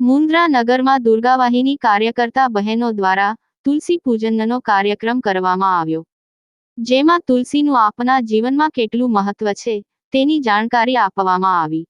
મુન્દ્રા નગરમાં દુર્ગાવાહિની કાર્યકર્તા બહેનો દ્વારા તુલસી પૂજનનો કાર્યક્રમ કરવામાં આવ્યો, જેમાં તુલસીનું આપના જીવનમાં કેટલું મહત્વ છે તેની જાણકારી આપવામાં આવી,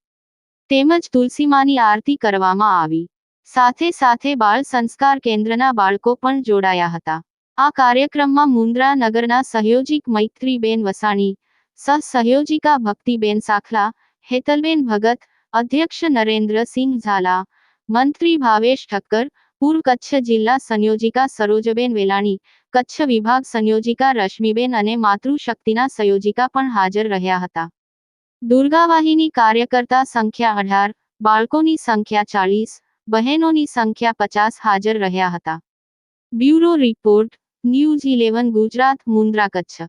તેમજ તુલસીમાની આરતી કરવામાં આવી. સાથે સાથે બાળ સંસ્કાર કેન્દ્રના બાળકો પણ જોડાયા હતા. આ કાર્યક્રમમાં મુન્દ્રા નગરના સહયોજિક મૈત્રીબેન વસાણી સહ સહયોજિકા ભક્તિબેન સાખલા, હેતલબેન ભગત, અધ્યક્ષ નરેન્દ્રસિંહ ઝાલા, મંત્રી ભાવેશ ઠક્કર, પૂર્વ કચ્છ જિલ્લા સંયોજિકા સરોજબેન વેલાણી, કચ્છ વિભાગ સંયોજિકા રશ્મિબેન અને માતૃશક્તિના સંયોજિકા પણ હાજર રહ્યા હતા. દુર્ગાવાહિની કાર્યકર્તા સંખ્યા અઢાર, બાળકોની સંખ્યા ચાલીસ, બહેનોની સંખ્યા પચાસ હાજર રહ્યા હતા. Bureau report news eleven Gujarat Mundra Kutch.